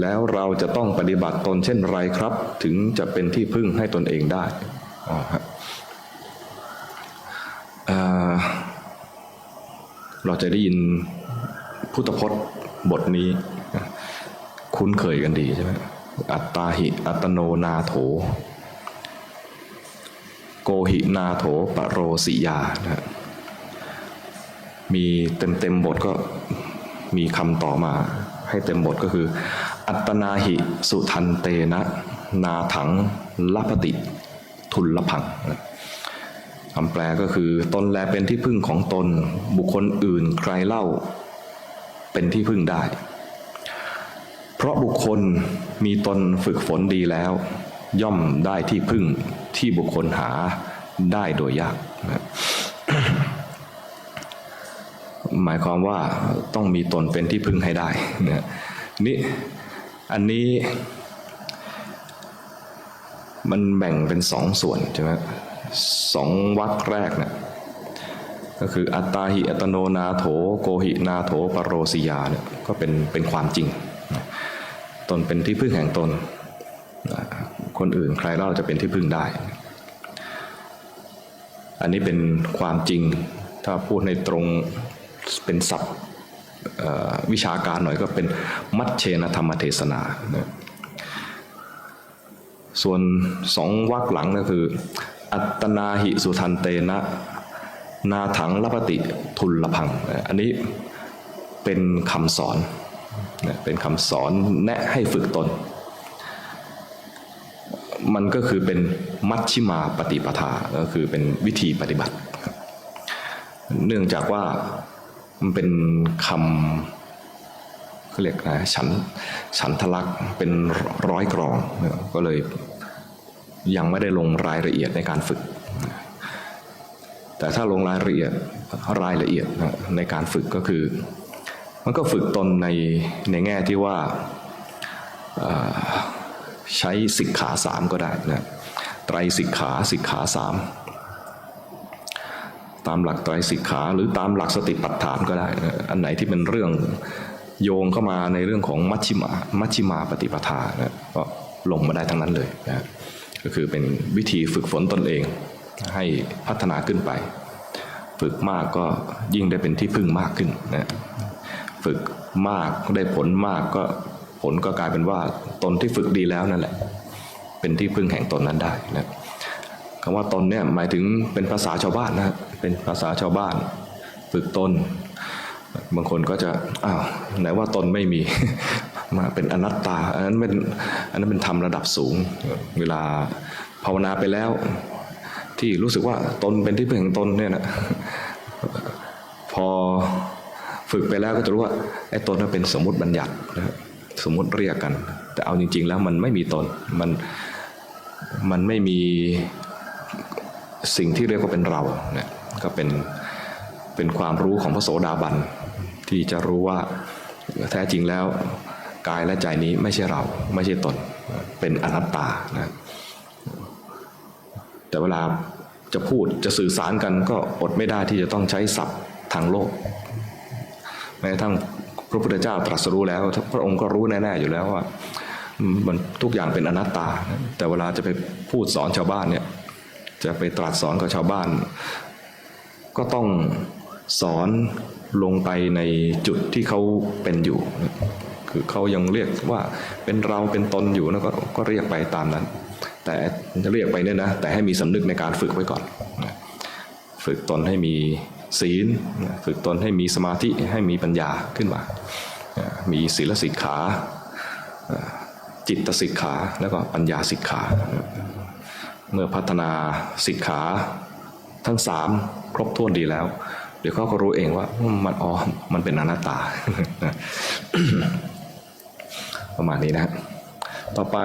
แล้วเราจะต้องปฏิบัติตนเช่นไรครับ ถึงจะเป็นที่พึ่งให้ตนเองได้เราจะได้ยินพุทธพจน์บทนี้ คุ้นเคยกันดีใช่ไหมอัตตาหิ อัตโนนาโถ โกหินาโถปะโรสิยานะมีเต็มเต็มบทก็มีคำต่อมา ให้เต็มบทก็คือ อัตนาหิสุทันเตนะ นาถังลัพติทุลพังคำแปลก็คือตนแลเป็นที่พึ่งของตนบุคคลอื่นใครเล่าเป็นที่พึ่งได้ เพราะบุคคลมีตนฝึกฝนดีแล้ว ย่อมได้ที่พึ่งที่บุคคลหาได้โดยยากนะ หมายความว่าต้องมีตนเป็นที่พึ่งให้ได้นะนี่อันนี้มันแบ่งเป็นสองส่วนใช่ไหมสองวรรคแรกเนี่ยก็คืออัตตาหิอัตโนนาโถโกหินาโถปรโรสิยาเนี่ยก็เป็นเป็นความจริง ตนเป็นที่พึ่งแห่งตน คนอื่นใครเล่าจะเป็นที่พึ่งได้ อันนี้เป็นความจริงถ้าพูดในตรง เป็นศัพท์วิชาการหน่อยก็เป็นมัชเชนธรรมเทศนา ส่วนสองวรรคหลังก็คือ อัตนาหิสุทันเตนะ นาถังลปติทุลพัง อันนี้เป็นคำสอน เป็นคำสอนแนะให้ฝึกตน มันก็คือเป็นมัชชิมาปฏิปทา ก็คือเป็นวิธีปฏิบัติ เนื่องจากว่า มันเป็นคำเขาเรียกนะฉันฉันทลักษ์เป็นร้อยกรอง ก็เลยยังไม่ได้ลงรายละเอียดในการฝึก แต่ถ้าลงรายละเอียดรายละเอียดในการฝึกก็คือ มันก็ฝึกตนในในแง่ที่ว่าใช้สิกขาสามก็ได้นะไตรสิกขาสิกขาสาม ตามหลักไตรสิกขาหรือตามหลักสติปัฏฐานก็ได้ อันไหนที่เป็นเรื่องโยงเข้ามาในเรื่องของมัชชิมามัชชิมาปฏิปทานะก็ลงมาได้ทั้งนั้นเลยนะก็คือเป็นวิธีฝึกฝนตนเองให้พัฒนาขึ้นไป ฝึกมากก็ยิ่งได้เป็นที่พึ่งมากขึ้นนะฝึกมากได้ผลมากก็ผลก็กลายเป็นว่าตนที่ฝึกดีแล้วนั่นแหละ เป็นที่พึ่งแห่งตนนั้นได้นะ คำว่าตนเนี่ยหมายถึงเป็นภาษาชาวบ้านนะเป็นภาษาชาวบ้าน ฝึกตน บางคนก็จะอ้าวไหนว่าตนไม่มีมาเป็นอนัตตาอันนั้นเป็นอันนั้นเป็นธรรมระดับสูง เวลาภาวนาไปแล้ว ที่รู้สึกว่าตนเป็นที่พึ่งแห่งตนเนี่ยนะพอฝึกไปแล้วก็จะรู้ว่าไอ้ตนนั้นเป็นสมมติบัญญัตินะสมมติเรียกกัน แต่เอาจริง ๆ แล้วมันไม่มีตนมันมันไม่มี สิ่งที่เรียกว่าเป็นเราเนี่ยก็เป็นเป็นความรู้ของพระโสดาบันที่จะรู้ว่าแท้จริงแล้วกายและใจนี้ไม่ใช่เราไม่ใช่ตนเป็นอนัตตานะแต่เวลาจะพูดจะสื่อสารกันก็อดไม่ได้ที่จะต้องใช้ศัพท์ทางโลก แม้กระทั่งพระพุทธเจ้าตรัสรู้แล้ว พระองค์ก็รู้แน่ๆอยู่แล้วว่ามันทุกอย่างเป็นอนัตตา แต่เวลาจะไปพูดสอนชาวบ้านเนี่ย จะไปตรัสสอนกับชาวบ้าน ก็ต้องสอนลงไปในจุดที่เขาเป็นอยู่ คือเขายังเรียกว่าเป็นเราเป็นตนอยู่นะกก็เรียกไปตามนั้น แต่จะเรียกไปเนี่ยนะแต่ให้มีสำนึกในการฝึกไว้ก่อน ฝึกตนให้มีศีล ฝึกตนให้มีสมาธิให้มีปัญญาขึ้นมา มีศีลสิกขา จิตสิกขาแล้วก็ปัญญาสิกขา เมื่อพัฒนาสิกขาทั้งสามครบถ้วนดีแล้ว เดี๋ยวเขาก็รู้เองว่ามันอ๋อมันเป็นอนัตตา ประมาณนี้นะ ต่อไป